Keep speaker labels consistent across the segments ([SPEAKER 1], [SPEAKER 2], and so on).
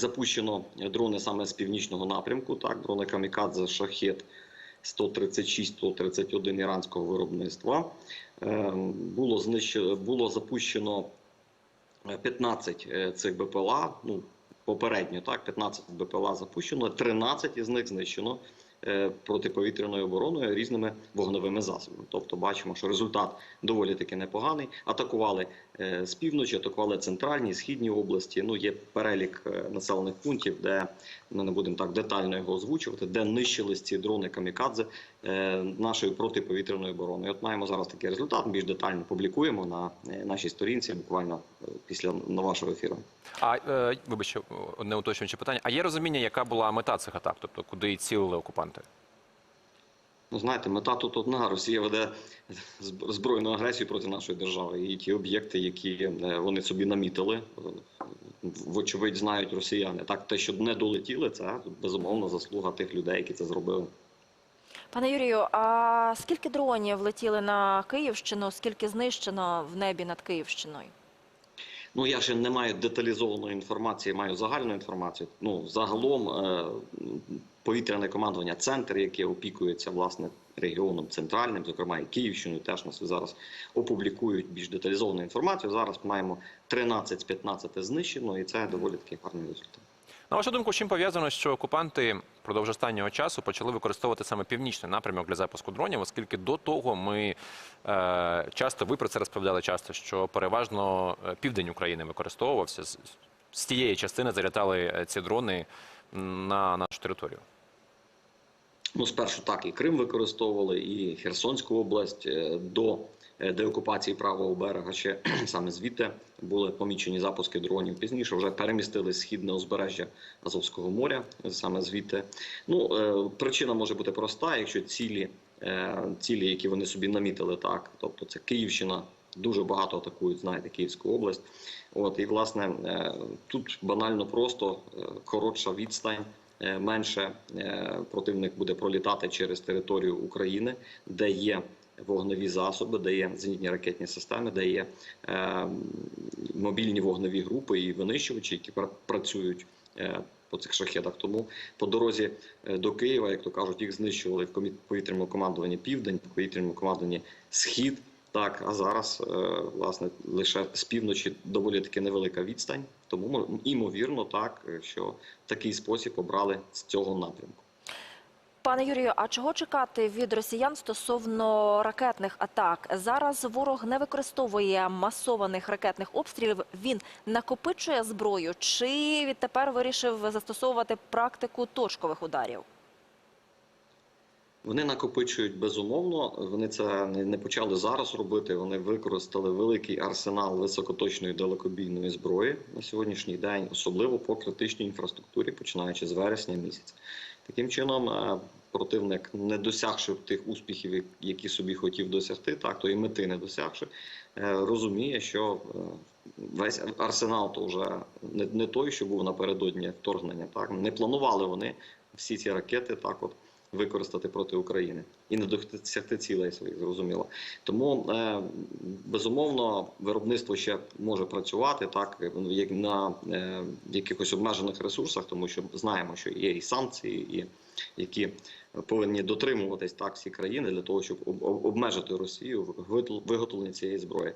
[SPEAKER 1] запущено дрони саме з північного напрямку. Так, дрони Камікадзе Шахет 136-131 іранського виробництва. Е, Було знищено, було запущено е, 15 е, цих БПЛА. Ну попередньо так, 15 БПЛА запущено, 13 із них знищено е, протиповітряною обороною різними вогневими засобами. Тобто бачимо, що результат доволі таки непоганий. Атакували е, з півночі, атакували центральні, східні області. Ну є перелік е, населених пунктів, де ми не будемо так детально його озвучувати, де нищились ці дрони камікадзе е, нашою протиповітряною обороною. От маємо зараз такий результат. Більш детально публікуємо на е, нашій сторінці, буквально е, після на вашого ефіру.
[SPEAKER 2] А е, вибачте, одне уточнююче питання. А є розуміння, яка була мета цих атак, тобто куди цілили окупанти?
[SPEAKER 1] Ну, знаєте, мета тут одна. Росія веде збройну агресію проти нашої держави. І ті об'єкти, які вони собі намітили, вочевидь знають росіяни. Так, те, що не долетіли, це безумовно заслуга тих людей, які це зробили.
[SPEAKER 3] Пане Юрію, а скільки дронів летіли на Київщину, скільки знищено в небі над Київщиною?
[SPEAKER 1] Ну я ще не маю деталізованої інформації, маю загальну інформацію. Ну загалом е, повітряне командування, центр, яке опікується власне регіоном центральним, зокрема і Київщиною, теж нас зараз опублікують більш деталізовану інформацію. Зараз маємо 13 з 15 знищено, і це доволі такий гарний результат.
[SPEAKER 2] На вашу думку, чим пов'язано, що окупанти впродовж останнього часу почали використовувати саме північний напрямок для запуску дронів, оскільки до того ми е, часто, ви про це розповідали часто, що переважно е, південь України використовувався. З, з тієї частини залітали е, ці дрони на нашу територію.
[SPEAKER 1] Ну, спершу так і Крим використовували, і Херсонську область е, до деокупації правого берега. Ще саме звідти були помічені запуски дронів. Пізніше вже перемістили східне узбережжя Азовського моря, саме звідти. Ну е, причина може бути проста, якщо цілі, е, цілі, які вони собі намітили, так, тобто це Київщина. Дуже багато атакують, знаєте, Київську область. От і власне е, тут банально просто е, коротша відстань. Е, менше е, противник буде пролітати через територію України, де є вогневі засоби, де є зенітні ракетні системи, де є е, мобільні вогневі групи і винищувачі, які пра- працюють. е, По цих шахедах тому по дорозі е, до Києва, як то кажуть, їх знищували в повітряному командуванні Південь, в повітряному командуванні Схід. Так, а зараз е, власне лише з півночі доволі таки невелика відстань. Тому мо- імовірно, так е, що такий спосіб обрали з цього напрямку.
[SPEAKER 3] Пане Юрію, а чого чекати від росіян стосовно ракетних атак? Зараз ворог не використовує масованих ракетних обстрілів. Він накопичує зброю чи відтепер вирішив застосовувати практику точкових ударів?
[SPEAKER 1] Вони накопичують безумовно. Вони це не, почали зараз робити. Вони використали великий арсенал високоточної далекобійної зброї на сьогоднішній день, особливо по критичній інфраструктурі, починаючи з вересня місяця. Таким чином, е, противник, не досягши тих успіхів, які собі хотів досягти, так то і мети не досягши, е, розуміє, що е, весь арсенал то вже не, той, що був напередодні вторгнення. Так не планували вони всі ці ракети так от використати проти України і не досягти цілей своїх, зрозуміло. Тому е, безумовно виробництво ще може працювати так як на е, якихось обмежених ресурсах, тому що знаємо, що є і санкції, і які повинні дотримуватись так всі країни для того, щоб об- об- обмежити Росію в виготовленні цієї зброї.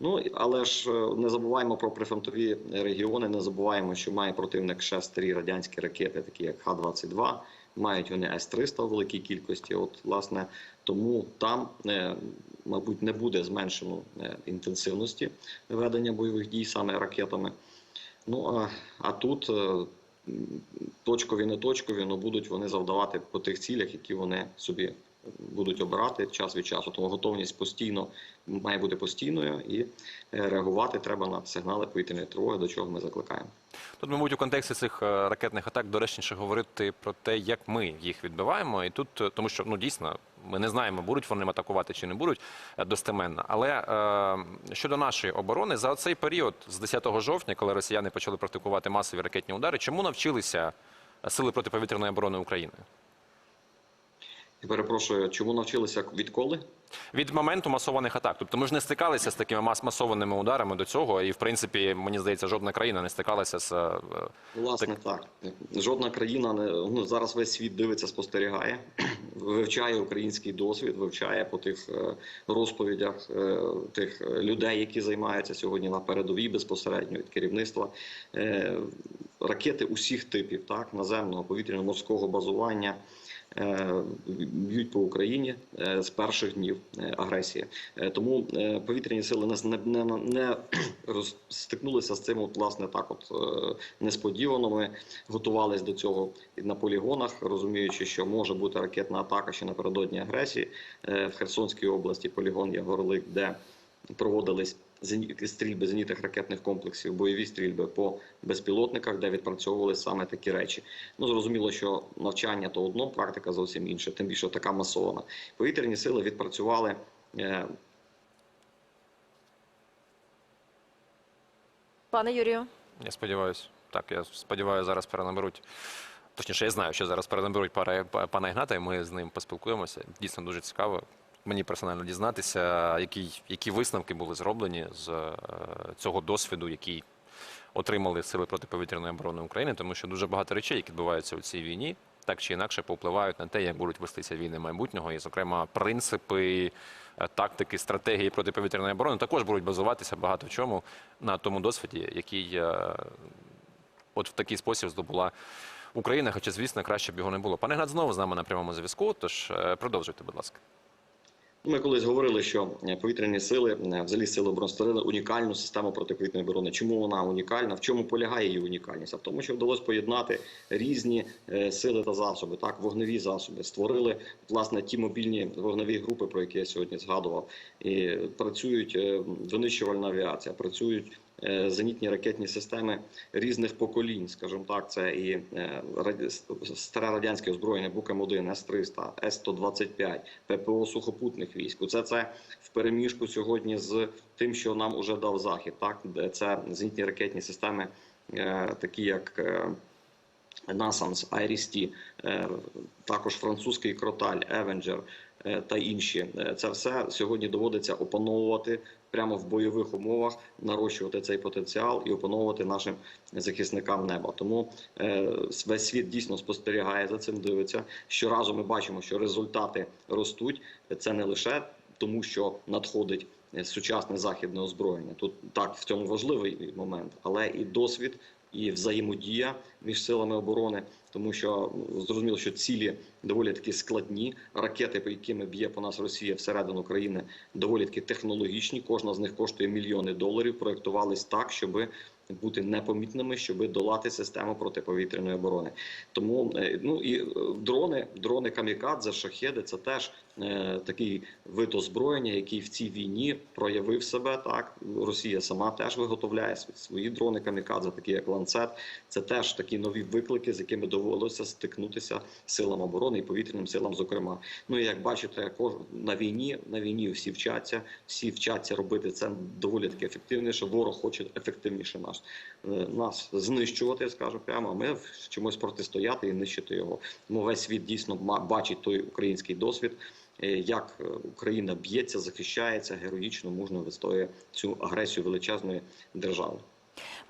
[SPEAKER 1] Ну але ж е, не забуваємо про прифронтові регіони. Не забуваємо, що має противник ще старі радянські ракети, такі як Х-22, Мають вони С-300 у великій кількості. От, власне, тому там, е, мабуть, не буде зменшено е, інтенсивності ведення бойових дій саме ракетами. Ну а, а тут е, точкові, не точкові, але будуть вони завдавати по тих цілях, які вони собі будуть обирати час від часу. Тому готовність постійно має бути постійною і е, реагувати треба на сигнали повітряної тривоги, до чого ми закликаємо.
[SPEAKER 2] Тут, мабуть, у контексті цих е, ракетних атак доречніше говорити про те, як ми їх відбиваємо. І тут, е, тому що ну дійсно ми не знаємо, будуть вони атакувати чи не будуть достеменно. Але е, щодо нашої оборони, за цей період з 10 жовтня, коли росіяни почали практикувати масові ракетні удари, чому навчилися сили протиповітряної оборони України?
[SPEAKER 1] Перепрошую, чому навчилися відколи?
[SPEAKER 2] Від моменту масованих атак. Тобто ми ж не стикалися з такими мас масованими ударами до цього, і в принципі, мені здається, жодна країна не стикалася з е,
[SPEAKER 1] Власне, так. Жодна країна не ну зараз весь світ дивиться, спостерігає, вивчає український досвід, вивчає по тих е, розповідях е, тих людей, які займаються сьогодні на передовій безпосередньо від керівництва. Ракети усіх типів, так наземного повітряно-морського базування. Е, Б'ють по Україні е, з перших днів е, агресії, тому повітряні сили нас не, не, не роз- стикнулися з цим, от, власне, так, от несподівано. Ми готувалися до цього на полігонах, розуміючи, що може бути ракетна атака ще напередодні агресії в Херсонській області. Полігон є Горлик, де проводились стрільби зенітних ракетних комплексів, бойові стрільби по безпілотниках, де відпрацьовували саме такі речі. Ну зрозуміло, що навчання то одно, практика зовсім інша, тим більше така масована. Повітряні сили відпрацювали. е,
[SPEAKER 3] Пане Юрію,
[SPEAKER 2] Я сподіваюся. Так, я сподіваюся, зараз перенаберуть. Точніше, я знаю, що зараз перенаберуть пара- пана Ігната, і ми з ним поспілкуємося. Дійсно дуже цікаво. Мені персонально дізнатися, які, які висновки були зроблені з е, цього досвіду, який отримали сили протиповітряної оборони України, тому що дуже багато речей, які відбуваються у цій війні, так чи інакше повпливають на те, як будуть вестися війни майбутнього, і, зокрема, принципи, е, тактики, стратегії протиповітряної оборони також будуть базуватися багато в чому на тому досвіді, який е, от в такий спосіб здобула Україна, хоча, звісно, краще б його не було. Пане Гнат знову з нами на прямому зв'язку. Тож продовжуйте, будь ласка.
[SPEAKER 1] Ми колись говорили, що е, повітряні сили, е, взагалі сили оборони створили унікальну систему протиповітряної оборони. Чому вона унікальна? В чому полягає її унікальність? А в тому, що вдалося поєднати різні е, сили та засоби, так вогневі засоби, створили власне ті мобільні вогневі групи, про які я сьогодні згадував. І працюють винищувальна авіація, працюють. Е, Зенітні ракетні системи різних поколінь, скажімо так, це і е, старе радянське озброєння БУК-М1, С-300, С-125, ППО сухопутних військ. Це це в переміжку сьогодні з тим, що нам уже дав захід. Так, це зенітні ракетні системи, е, такі як IRIS-T, е, також французький Кроталь, Евенджер та інші. Це все сьогодні доводиться опановувати прямо в бойових умовах, нарощувати цей потенціал і опановувати нашим захисникам неба. Тому е, весь світ дійсно спостерігає за цим, дивиться. Щоразу ми бачимо, що результати ростуть. Це не лише тому, що надходить е, сучасне західне озброєння. Тут так в цьому важливий момент, але і досвід. І взаємодія між силами оборони, тому що ну, зрозуміло, що цілі доволі таки складні. Ракети, по якими б'є по нас Росія всередину країни, доволі таки технологічні. Кожна з них коштує мільйони доларів. Проектувались так, щоб бути непомітними, щоб долати систему протиповітряної оборони. Тому е, ну і е, дрони, дрони камікадзе, шахеди це теж е, такий вид озброєння, який в цій війні проявив себе. Так Росія сама теж виготовляє свої дрони камікадзе, такі як ланцет. Це теж такі нові виклики, з якими довелося стикнутися силам оборони і повітряним силам. Зокрема, ну і як бачите, на війні на війні всі вчаться, всі вчаться робити це доволі таки ефективніше. Ворог хоче ефективніше нас е, нас знищувати, скажу прямо. А ми вчимось протистояти і нищити його. Тому весь світ дійсно бачить той український досвід. е, Як е, Україна б'ється, захищається героїчно, мужньо вистоює цю агресію величезної держави.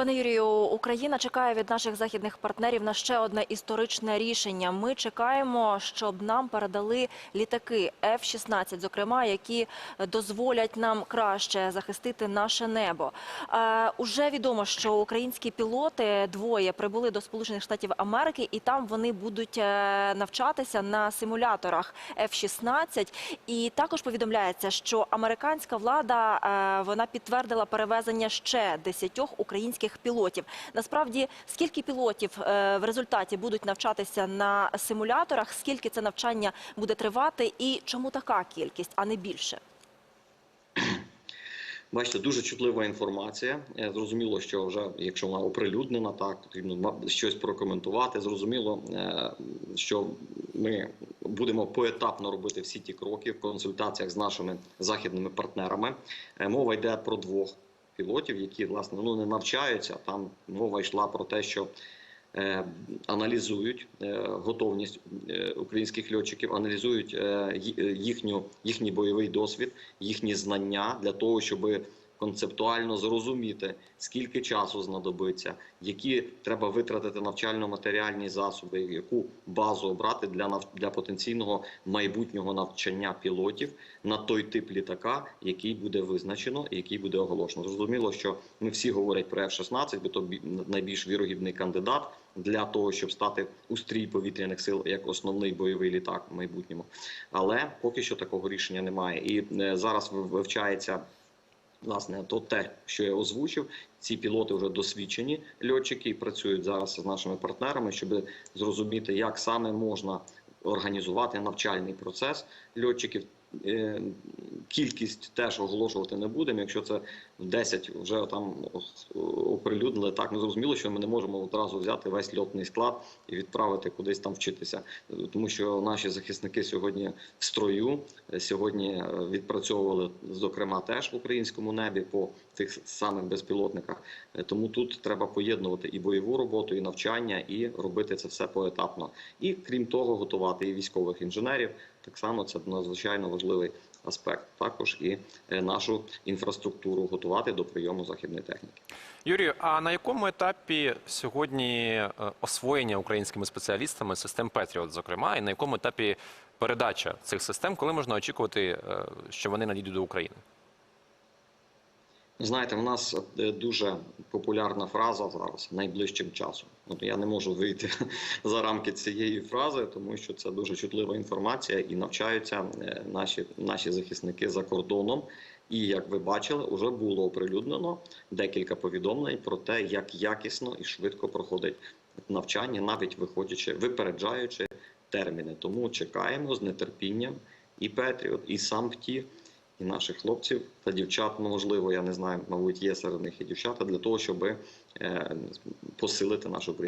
[SPEAKER 3] Пане Юрію, Україна чекає від наших західних партнерів на ще одне історичне рішення. Ми чекаємо, щоб нам передали літаки F-16, зокрема, які дозволять нам краще захистити наше небо. Е, уже відомо, що українські пілоти двоє прибули до Сполучених Штатів Америки, і там вони будуть е, навчатися на симуляторах F-16. І також повідомляється, що американська влада е, вона підтвердила перевезення ще десятьох українських пілотів. Насправді, скільки пілотів е, в результаті будуть навчатися на симуляторах, скільки це навчання буде тривати, і чому така кількість, а не більше?
[SPEAKER 1] Бачите, дуже чутлива інформація. Е, Зрозуміло, що вже якщо вона оприлюднена, так потрібно щось прокоментувати. Зрозуміло, е, що ми будемо поетапно робити всі ті кроки в консультаціях з нашими західними партнерами. Мова йде про двох пілотів, які власне ну не навчаються. Там мова йшла про те, що е, аналізують е, готовність е, українських льотчиків, аналізують е, е, їхню, їхній бойовий досвід, їхні знання для того, щоб концептуально зрозуміти, скільки часу знадобиться, які треба витратити навчально-матеріальні засоби, яку базу обрати для нав- для потенційного майбутнього навчання пілотів на той тип літака, який буде визначено і який буде оголошено. Зрозуміло, що не всі говорять про F-16, бо то бі- найбільш вірогідний кандидат для того, щоб стати у стрій повітряних сил як основний бойовий літак в майбутньому. Але поки що такого рішення немає. І е, зараз вивчається. Власне, то те, що я озвучив, ці пілоти вже досвідчені льотчики і працюють зараз з нашими партнерами, щоб зрозуміти, як саме можна організувати навчальний процес льотчиків. Е, Кількість теж оголошувати не будемо. Якщо це в 10 вже там оприлюднили, так не зрозуміло, що ми не можемо одразу взяти весь льотний склад і відправити кудись там вчитися, тому що наші захисники сьогодні в строю. Е, Сьогодні е, відпрацьовували зокрема теж в українському небі по тих самих безпілотниках. Тому тут треба поєднувати і бойову роботу, і навчання, і робити це все поетапно. І крім того, готувати і військових інженерів. Так само це надзвичайно важливий аспект. Також і е, нашу інфраструктуру готувати до прийому західної техніки.
[SPEAKER 2] Юрію, а на якому етапі сьогодні е, освоєння українськими спеціалістами систем Петріот, зокрема, і на якому етапі передача цих систем, коли можна очікувати, е, що вони надійдуть до України?
[SPEAKER 1] Знаєте, в нас е, дуже популярна фраза зараз найближчим часом. От я не можу вийти за рамки цієї фрази, тому що це дуже чутлива інформація і навчаються е, наші, наші захисники за кордоном. І як ви бачили, вже було оприлюднено декілька повідомлень про те, як якісно і швидко проходить навчання, навіть виходячи, випереджаючи терміни. Тому чекаємо з нетерпінням і Петріот, і сам ПТІ, і наших хлопців та дівчат, ну, можливо, я не знаю, мабуть, є серед них і дівчата для того, щоб е, посилити нашу українську.